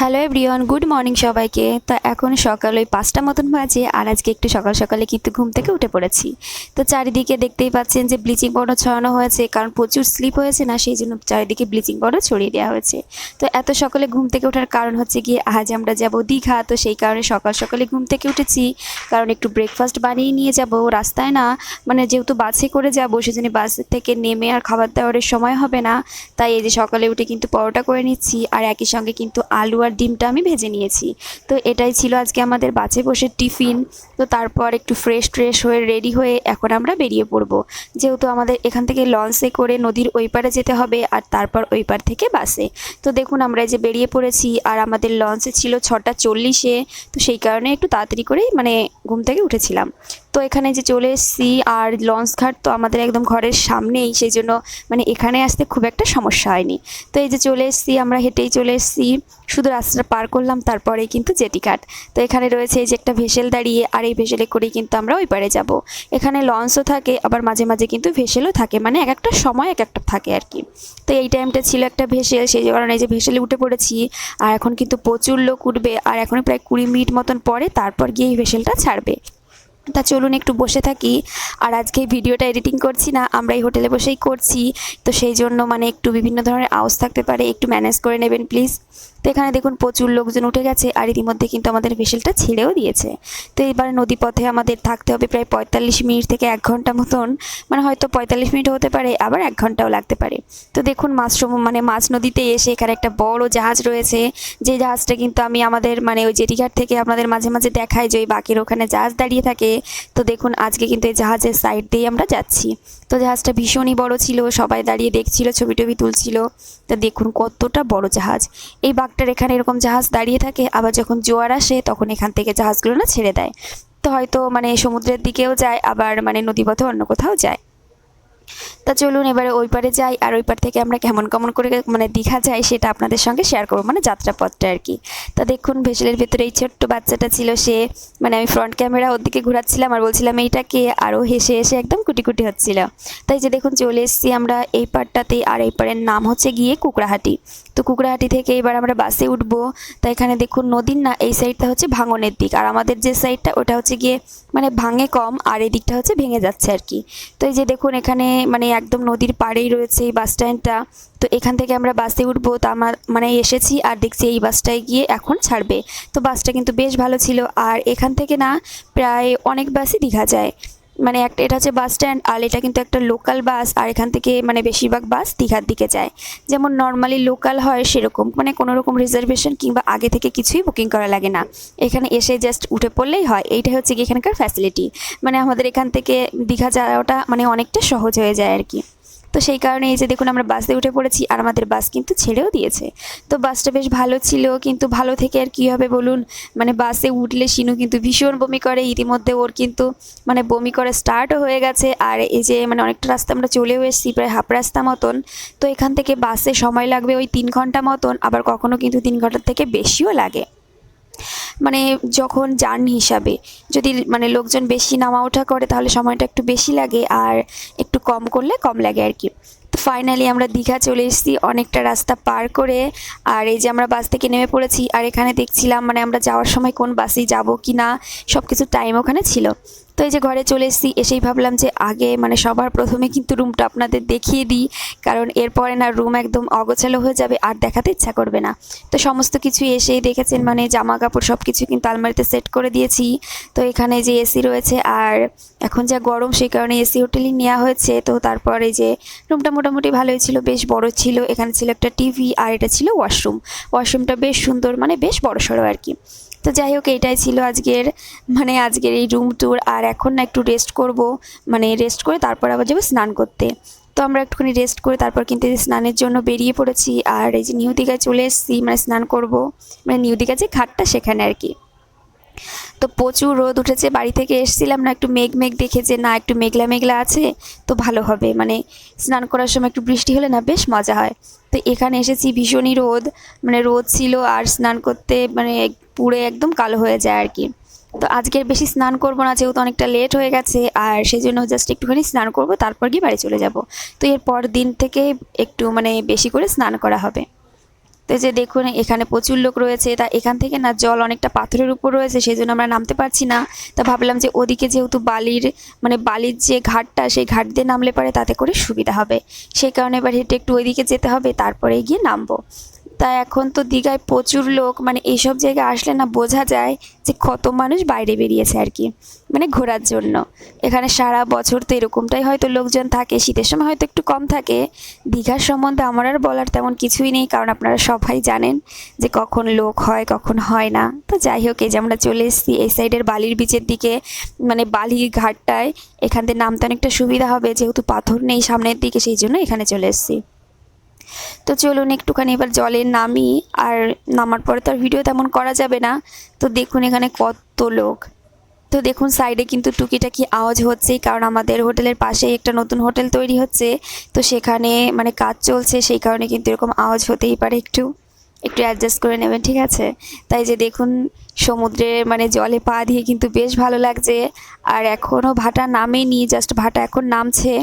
Hello everyone, good morning সবাইকে। তো এখন সকাল ওই পাঁচটা মতন বাজে আর আজকে একটু সকাল সকালে কিন্তু ঘুম থেকে উঠে পড়েছি। তো চারিদিকে দেখতেই পাচ্ছেন যে ব্লিচিং পাউডার ছড়ানো হয়েছে, কারণ প্রচুর স্লিপ হয়েছে না, সেই জন্য চারিদিকে ব্লিচিং পাউডার ছড়িয়ে দেওয়া হয়েছে। তো এত সকালে ঘুম থেকে ওঠার কারণ হচ্ছে গিয়ে আজ আমরা যাব দীঘা, তো সেই কারণে সকাল সকালে ঘুম থেকে উঠেছি। কারণ একটু ব্রেকফাস্ট বানিয়ে নিয়ে যাব, রাস্তায় না মানে যেহেতু বাসে করে যাব, সেজন্য বাস থেকে নেমে আর খাবার দাবারের সময় হবে না। তাই এই যে সকালে উঠে কিন্তু পরোটা করে নিচ্ছি, আর একই সঙ্গে কিন্তু আলু আর ডিমটা আমি ভেজে নিয়েছি। তো এটাই ছিল আজকে আমাদের বাসে বসে টিফিন। তো তারপর একটু ফ্রেশ ট্রেশ হয়ে রেডি হয়ে এখন আমরা বেরিয়ে পড়ব। যেহেতু আমাদের এখান থেকে লঞ্চে করে নদীর ওই পারে যেতে হবে আর তারপর ওই পার থেকে বাসে। তো দেখুন আমরা যে বেরিয়ে পড়েছি আর আমাদের লঞ্চে ছিল ছটা চল্লিশে। তো সেই কারণে একটু তাড়াতাড়ি করেই মানে ঘুম থেকে উঠেছিলাম। তো এখানে যে চলে এসেছি আর লঞ্চ ঘাট তো আমাদের একদম ঘরের সামনেই, সেই জন্য মানে এখানে আসতে খুব একটা সমস্যা হয়নি। তো এই যে চলে এসেছি, আমরা হেঁটেই চলে এসেছি, শুধু রাস্তাটা পার করলাম, তারপরেই কিন্তু জেটি ঘাট। তো এখানে রয়েছে এই যে একটা ভেসেল দাঁড়িয়ে, আর এই ভেসেলে করেই কিন্তু আমরা ওই পারে যাব। এখানে লঞ্চও থাকে, আবার মাঝে মাঝে কিন্তু ভেসেলও থাকে মানে এক একটা সময় এক একটা থাকে আর কি। তো এই টাইমটা ছিল একটা ভেসেল, সেই কারণে এই যে ভেসেলে উঠে পড়েছি, আর এখন কিন্তু প্রচুর লোক উঠবে, আর এখন প্রায় কুড়ি মিনিট মতন পরে তারপর গিয়ে এই ভেসেলটা ছাড়বে। তা চলুন একটু বসে থাকি। আর আজকে ভিডিওটা এডিটিং করছি না, আমরা এই হোটেলে বসেই করছি। তো সেই জন্য মানে একটু বিভিন্ন ধরনের আওয়াজ থাকতে পারে, একটু ম্যানেজ করে নেবেন প্লিজ। তো এখানে দেখুন প্রচুর লোকজন উঠে গেছে, আর ইতিমধ্যে কিন্তু আমাদের ভেসেলটা ছেড়েও দিয়েছে। তো এবারে নদী পথে আমাদের থাকতে হবে প্রায় পঁয়তাল্লিশ মিনিট থেকে এক ঘণ্টা মতন। মানে হয়তো পঁয়তাল্লিশ মিনিট হতে পারে, আবার এক ঘন্টাও লাগতে পারে। তো দেখুন মাছ মানে মাছ নদীতে এসে এখানে একটা বড় জাহাজ রয়েছে। যে জাহাজটা কিন্তু আমি আমাদের মানে ওই জেটিঘাট থেকে আপনাদের মাঝে মাঝে দেখাই যে ওই বাকির ওখানে জাহাজ দাঁড়িয়ে থাকে। তো দেখুন, আজকে কিন্তু এই জাহাজের সাইড দিয়ে আমরা যাচ্ছি। তো জাহাজটা ভীষণই বড় ছিল, সবাই দাঁড়িয়ে দেখছিল, ছবি টবি তুলছিল। তো দেখুন কতটা বড় জাহাজ। এই বাঘটার এখানে এরকম জাহাজ দাঁড়িয়ে থাকে, আবার যখন জোয়ার আসে, তখন এখান থেকে জাহাজগুলো না ছেড়ে দেয়। তো হয়তো মানে সমুদ্রের দিকেও যায়, আবার মানে নদীপথে অন্য কোথাও যায়। তা চলুন এবারে ওই পারে যাই, আর ওই পার থেকে আমরা কেমন কেমন করে মানে দীঘা যাই সেটা আপনাদের সঙ্গে শেয়ার করব মানে যাত্রাপথটা আর কি। তা দেখুন, ভেসেলের ভেতরে এই ছোট্ট বাচ্চাটা ছিল সে মানে আমি ফ্রন্ট ক্যামেরা ওর দিকে ঘোরাচ্ছিলাম আর বলছিলাম এইটাকে আরও হেসে হেসে একদম কুটি কুটি হচ্ছিল। তাই যে দেখুন চলে এসেছি আমরা এই পারটাতে আর এই পারের নাম হচ্ছে গিয়ে কুকড়াহাটি। তো কুকড়াহাটি থেকে এবার আমরা বাসে উঠবো। তা এখানে দেখুন নদীর না, এই সাইডটা হচ্ছে ভাঙনের দিক। আর আমাদের যে সাইডটা, ওটা হচ্ছে গিয়ে মানে ভাঙে কম, আর এই দিকটা হচ্ছে ভেঙে যাচ্ছে আর কি। তো এই যে দেখুন এখানে মানে একদম নদীর পাড়েই রয়েছে এই বাস স্ট্যান্ডটা। তো এখান থেকে আমরা বাসে উঠবো, তো আমার মানে এসেছি আর দেখছি এই বাসটায় গিয়ে এখন ছাড়বে। তো বাসটা কিন্তু বেশ ভালো ছিল। আর এখান থেকে না, প্রায় অনেক বাসই দীঘা যায়। মানে একটা, এটা হচ্ছে বাস স্ট্যান্ড আর এটা কিন্তু একটা লোকাল বাস আর এখান থেকে মানে বেশিরভাগ বাস দীঘার দিকে যায়। যেমন নর্মালি লোকাল হয় সেরকম মানে কোনো রকম রিজার্ভেশন কিংবা আগে থেকে কিছুই বুকিং করা লাগে না। এখানে এসে জাস্ট উঠে পড়লেই হয়। এইটাই হচ্ছে কি এখানকার ফ্যাসিলিটি মানে আমাদের এখান থেকে দীঘা যাওয়াটা মানে অনেকটা সহজ হয়ে যায় আর কি। তো সেই কারণে এই যে দেখুন আমরা বাসে উঠে পড়েছি আর আমাদের বাস কিন্তু ছেড়েও দিয়েছে। তো বাসটা বেশ ভালো ছিল, কিন্তু ভালো থেকে আর কী হবে বলুন? মানে বাসে উঠলে শিনু কিন্তু ভীষণ বমি করে, ইতিমধ্যে ওর কিন্তু মানে বমি করে স্টার্টও হয়ে গেছে। আর এই যে মানে অনেকটা রাস্তা আমরা চলেও এসেছি, প্রায় হাফ রাস্তা মতন। তো এখান থেকে বাসে সময় লাগবে ওই তিন ঘণ্টা মতন, আবার কখনো কিন্তু তিন ঘণ্টার থেকে বেশিও লাগে। মানে যখন যান হিসাবে, যদি মানে লোকজন বেশি নামা ওঠা করে তাহলে সময়টা একটু বেশি লাগে আর একটু কম করলে কম লাগে আর কি। তো ফাইনালি আমরা দীঘা চলে এসেছি, অনেকটা রাস্তা পার করে আর এই যে আমরা বাস থেকে নেমে পড়েছি আর এখানে দেখছিলাম মানে আমরা যাওয়ার সময় কোন বাসে যাব কি না সব কিছু টাইম ওখানে ছিল। তো এই যে ঘরে চলে এসেছি, এসেই ভাবলাম যে আগে মানে সবার প্রথমে কিন্তু রুমটা আপনাদের দেখিয়ে দিই, কারণ এরপরে না রুম একদম অগোছালো হয়ে যাবে আর দেখাতে ইচ্ছা করবে না। তো সমস্ত কিছু এসেই দেখেছেন মানে জামা কাপড় সব কিছু কিন্তু আলমারিতে সেট করে দিয়েছি। তো এখানে যে এসি রয়েছে আর এখন যা গরম সেই কারণে এসি হোটেলই নেওয়া হয়েছে। তো তারপরে যে রুমটা মোটামুটি ভালোই ছিল, বেশ বড় ছিল। এখানে ছিল একটা টিভি আর এটা ছিল ওয়াশরুম। ওয়াশরুমটা বেশ সুন্দর মানে বেশ বড় সড়ো আর কি। তো যাই হোক এইটাই ছিল আজকের মানে আজকের এই রুম ট্যুর আর এখন না একটু রেস্ট করব মানে রেস্ট করে তারপর আবার যাব স্নান করতে। তো আমরা একটুখানি রেস্ট করে তারপর কিন্তু স্নানের জন্য বেরিয়ে পড়েছি, আর এই যে নিউ দীঘায় চলে এসেছি মানে স্নান করব মানে নিউ দীঘা যে ঘাটটা সেখানে আর কি। তো প্রচুর রোদ উঠেছে, বাড়ি থেকে এসেছিলাম না, একটু মেঘ মেঘ দেখে যে না, একটু মেঘলা মেঘলা আছে, তো ভালো হবে। মানে স্নান করার সময় একটু বৃষ্টি হলে না বেশ মজা হয়। তো এখানে এসেছি ভীষণই রোদ মানে রোদ ছিল আর স্নান করতে মানে পুড়ে একদম কালো হয়ে যায় আর কি। তো আজকের বেশি স্নান করব না, যেহেতু অনেকটা লেট হয়ে গেছে আর সেই জন্য জাস্ট একটুখানি স্নান করব, তারপর গিয়ে বাড়ি চলে যাব। তো এরপর দিন থেকে একটু মানে বেশি করে স্নান করা হবে। তো যে দেখুন, এখানে প্রচুর লোক রয়েছে। তা এখান থেকে না জল অনেকটা পাথরের উপর রয়েছে সেই জন্য আমরা নামতে পারছি না। তা ভাবলাম যে ওদিকে যেহেতু বালির মানে বালির যে ঘাটটা, সেই ঘাট দিয়ে নামলে পারে তাতে করে সুবিধা হবে। সেই কারণে এবার হেঁটে একটু ওইদিকে যেতে হবে, তারপরে গিয়ে নামবো। তা এখন তো দীঘায় প্রচুর লোক মানে এইসব জায়গায় আসলে না বোঝা যায় যে কত মানুষ বাইরে বেরিয়েছে আর কি মানে ঘোরার জন্য। এখানে সারা বছর তো এরকমটাই হয়তো লোকজন থাকে, শীতের সময় হয়তো একটু কম থাকে। দীঘার সম্বন্ধে আমার আর বলার তেমন কিছুই নেই, কারণ আপনারা সবাই জানেন যে কখন লোক হয়, কখন হয় না। তো যাই হোক, এই যে আমরা চলে এসেছি এই সাইডের বালির বিচের দিকে মানে বালির ঘাটটায়। এখান থেকে নামতে অনেকটা সুবিধা হবে, যেহেতু পাথর নেই সামনের দিকে, সেই জন্য এখানে চলে এসেছি। তো চলুন একটুখানি এবার জলে নামি, আর নামার পরে তো আর ভিডিও তেমন করা যাবে না। তো দেখুন এখানে কত লোক। তো দেখুন সাইডে কিন্তু টুকিটাকি আওয়াজ হচ্ছেই, কারণ আমাদের হোটেলের পাশেই একটা নতুন হোটেল তৈরি হচ্ছে। তো সেখানে মানে কাজ চলছে, সেই কারণে কিন্তু এরকম আওয়াজ হতেই পারে একটু। একটু অ্যাডজাস্ট করে নেবেন, ঠিক আছে? তাই যে দেখুন সমুদ্রে মানে জলে পা দিয়ে কিন্তু বেশ ভালো লাগছে। আর এখনও ভাটা নামেনি জাস্ট ভাটা এখন নামছে।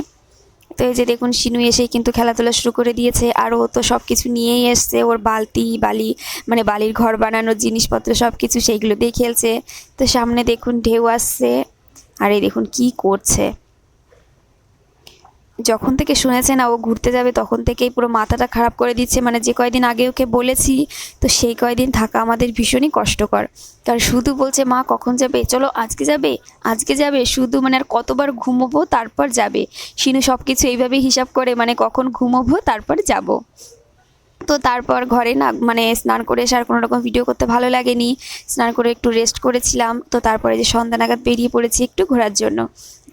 তো এই যে দেখুন, শিনু এসেই কিন্তু খেলাধুলা শুরু করে দিয়েছে। আর ও তো সব কিছু নিয়েই এসছে। ওর বালতি, বালি মানে বালির ঘর বানানোর জিনিসপত্র সব কিছু সেইগুলো দিয়ে খেলছে। তো সামনে দেখুন, ঢেউ আসছে। আর এই দেখুন, কি করছে। যখন থেকে শুনেছে না ও ঘুরতে যাবে, তখন থেকেই পুরো মাথাটা খারাপ করে দিচ্ছে। মানে যে কয়দিন আগে ওকে বলেছি, তো সেই কয়দিন থাকা আমাদের ভীষণই কষ্টকর। কারণ শুধু বলছে, মা, কখন যাবে? চলো, আজকে যাবে। আজকে যাবে? শুধু মানে আর কতবার ঘুমোবো, তারপর যাবে। শিনু সব কিছু এইভাবেই হিসাব করে মানে কখন ঘুমোবো, তারপর যাব। তো তারপর ঘরে না মানে স্নান করে এসে আর কোনো রকম ভিডিও করতে ভালো লাগেনি। স্নান করে একটু রেস্ট করেছিলাম। তো তারপরে যে সন্ধ্যা নাগাদ বেরিয়ে পড়েছি একটু ঘোরার জন্য।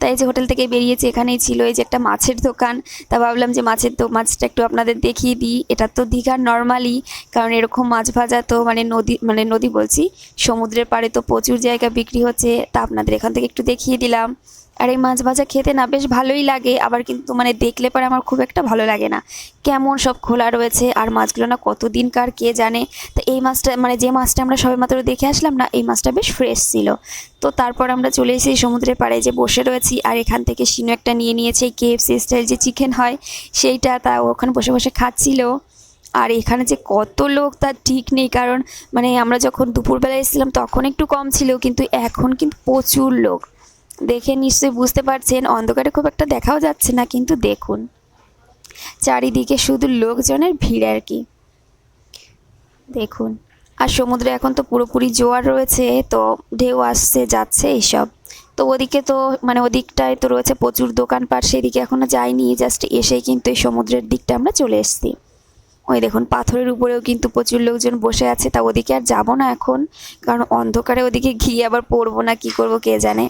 তাই যে হোটেল থেকে বেরিয়েছি, এখানেই ছিল এই যে একটা মাছের দোকান। তা ভাবলাম যে মাছের তো মাছটা একটু আপনাদের দেখিয়ে দিই। এটা তো দীঘার নর্মালি কারণ এরকম মাছ ভাজা তো মানে নদী মানে নদী বলছি, সমুদ্রের পাড়ে তো প্রচুর জায়গা বিক্রি হচ্ছে। তা আপনাদের এখান থেকে একটু দেখিয়ে দিলাম। আর এই মাছ ভাজা খেতে না বেশ ভালোই লাগে, আবার কিন্তু মানে দেখলে পরে আমার খুব একটা ভালো লাগে না। কেমন সব খোলা রয়েছে আর মাছগুলো না কতদিন কার কে জানে। তো এই মাছটা মানে যে মাছটা আমরা সবে মাত্র দেখে আসলাম না, এই মাছটা বেশ ফ্রেশ ছিল। তো তারপর আমরা চলে এসেছি সমুদ্রের পাড়ে যে বসে রয়েছি, আর এখান থেকে শিনু একটা নিয়ে নিয়েছে কেএফসি স্টাইল যে চিকেন হয়, সেইটা তা ওখানে বসে বসে খাচ্ছিল। আর এখানে যে কত লোক তার ঠিক নেই, কারণ মানে আমরা যখন দুপুরবেলা এসেছিলাম তখন একটু কম ছিল, কিন্তু এখন কিন্তু প্রচুর লোক। দেখে নিশ্চয়ই বুঝতে পারছেন, অন্ধকারে খুব একটা দেখাও যাচ্ছে না, কিন্তু দেখুন। চারিদিকে শুধু লোকজনের ভিড় আর কি। দেখুন, আর সমুদ্রে এখন তো পুরোপুরি জোয়ার রয়েছে, তো ঢেউ আসছে, যাচ্ছে এইসব। তো ওদিকে তো মানে ওদিকটায় তো রয়েছে প্রচুর দোকানপাট, সেদিকে এখনও যাইনি জাস্ট এসেই কিন্তু এই সমুদ্রের দিকটা আমরা চলে এসেছি। ওই দেখুন, পাথরের উপরেও কিন্তু প্রচুর লোকজন বসে আছে, তা ওদিকে আর যাব না এখন, কারণ অন্ধকারে ওদিকে গিয়ে আবার পড়ব না, কি করব কে জানে।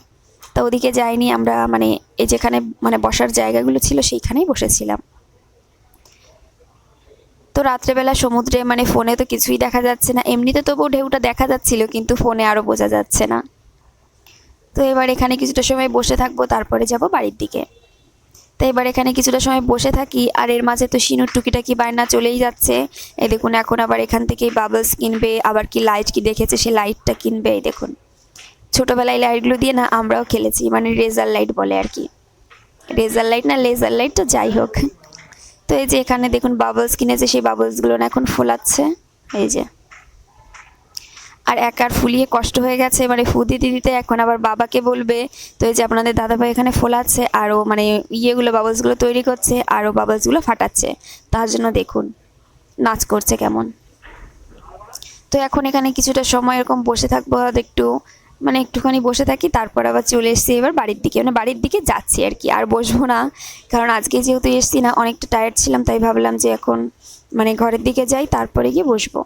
তা ওদিকে যাইনি, আমরা মানে এই যেখানে মানে বসার জায়গাগুলো ছিল সেইখানেই বসেছিলাম। তো রাত্রেবেলা সমুদ্রে মানে ফোনে তো কিছুই দেখা যাচ্ছে না, এমনিতে তবুও ঢেউটা দেখা যাচ্ছিল কিন্তু ফোনে আরও বোঝা যাচ্ছে না। তো এবার এখানে কিছুটা সময় বসে থাকব, তারপরে যাব বাড়ির দিকে। তো এবার এখানে কিছুটা সময় বসে থাকি, আর এর মাঝে তো শিনুর টুকিটাকি বায়না চলেই যাচ্ছে। এই দেখুন, এখন আবার এখান থেকেই বাবলস কিনবে, আবার কি লাইট কি দেখেছে, সে লাইটটা কিনবে, এই দেখুন। ছোটোবেলায় লাইটগুলো দিয়ে না আমরাও খেলেছি মানে রেজার লাইট বলে আর কি। রেজার লাইট না লেজার লাইট তো যাই হোক। তো এই যে এখানে দেখুন বাবলস কিনেছে, সেই বাবলসগুলো না এখন ফোলাচ্ছে। এই যে। আর একার ফুলিয়ে কষ্ট হয়ে গেছে মানে ফু দিতে দিতে এখন আবার বাবাকে বলবে, তো এই যে আপনাদের দাদাভাই এখানে ফোলাচ্ছে আরও মানে ইয়েগুলো বাবলসগুলো তৈরি করছে আরও বাবলসগুলো ফাটাচ্ছে। তার জন্য দেখুন, নাচ করছে কেমন। তো এখন এখানে কিছুটা সময় এরকম বসে থাকব একটু মানে একটুখানি বসে থাকি, তারপর আবার চলে এসেছি এবার বাড়ির দিকে। মানে বাড়ির দিকে যাচ্ছি আর কি, আর বসবো না। কারণ আজকে যেহেতু এসছি না, অনেকটা টায়ার্ড ছিলাম, তাই ভাবলাম যে এখন মানে ঘরের দিকে যাই, তারপরে গিয়ে বসবো।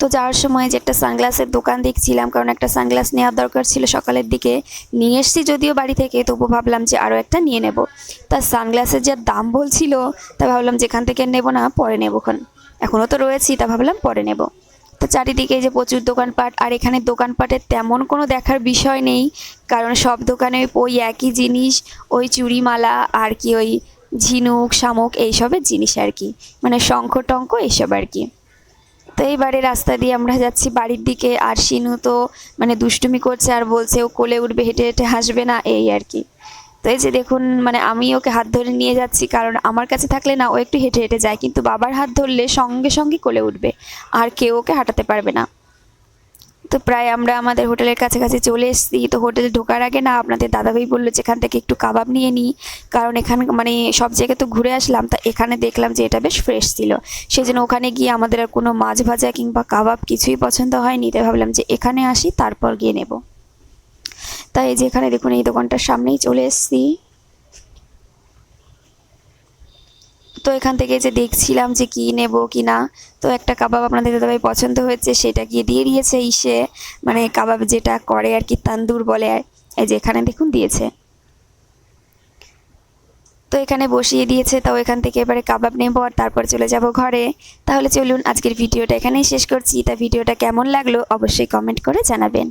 তো যাওয়ার সময় যে একটা সানগ্লাসের দোকান দেখছিলাম, কারণ একটা সানগ্লাস নেওয়ার দরকার ছিল সকালের দিকে। নিয়ে এসছি যদিও বাড়ি থেকে, তবু ভাবলাম যে আরও একটা নিয়ে নেব। তার সানগ্লাসের যা দাম বলছিল, তা ভাবলাম যেখান থেকে নেব না, পরে নেবোক্ষণ এখনও তো রয়েছি, তা ভাবলাম পরে নেব। তো চারিদিকে যে প্রচুর দোকানপাট, আর এখানে দোকানপাটের তেমন কোনো দেখার বিষয় নেই, কারণ সব দোকানে ওই একই জিনিস, ওই চুড়িমালা, আর কি ওই ঝিনুক, শামুক, এইসবের জিনিস আর কি। মানে শঙ্খ টঙ্ক এইসব আর কি। তো এইবারে রাস্তা দিয়ে আমরা যাচ্ছি বাড়ির দিকে, আর শিনু তো মানে দুষ্টুমি করছে আর বলছে ও কোলে উঠবে, হেঁটে হেঁটে হাসবে না, এই আর কি। তো এই যে দেখুন মানে আমি ওকে হাত ধরে নিয়ে যাচ্ছি, কারণ আমার কাছে থাকলে না, ও একটু হেঁটে হেঁটে যায়, কিন্তু বাবার হাত ধরলে সঙ্গে সঙ্গে কোলে উঠবে, আর কেউ ওকে হাঁটাতে পারবে না। তো প্রায় আমরা আমাদের হোটেলের কাছাকাছি চলে এসেছি, তো হোটেলে ঢোকার আগে না, আপনাদের দাদাভাই বলল যে এখান থেকে একটু কাবাব নিয়ে নিই, কারণ এখানে মানে সব জায়গায় তো ঘুরে আসলাম, তা এখানে দেখলাম যে এটা বেশ ফ্রেশ ছিল। সেই জন্য ওখানে গিয়ে আমাদের আর কোনো মাছ ভাজা কিংবা কাবাব কিছুই পছন্দ হয়নি, তাই ভাবলাম যে এখানে আসি, তারপর গিয়ে নেব। তাই এই যে এখানে দেখুন এই দোকানটার সামনেই চলে এসছি। তো এখান থেকে যে দেখছিলাম যে কি নেব কি না, তো একটা কাবাব আপনাদের দাদাভাই পছন্দ হয়েছে সেটা গিয়ে দিয়ে দিয়েছে ইসে। মানে কাবাব যেটা করে আর কি, তান্দুর বলে আর এই যে এখানে দেখুন দিয়েছে। তো এখানে বসিয়ে দিয়েছে, তাও এখান থেকে এবারে কাবাব নেব আর তারপর চলে যাব ঘরে। তাহলে চলুন, আজকের ভিডিওটা এখানেই শেষ করছি। তা ভিডিওটা কেমন লাগল অবশ্যই কমেন্ট করে জানাবেন।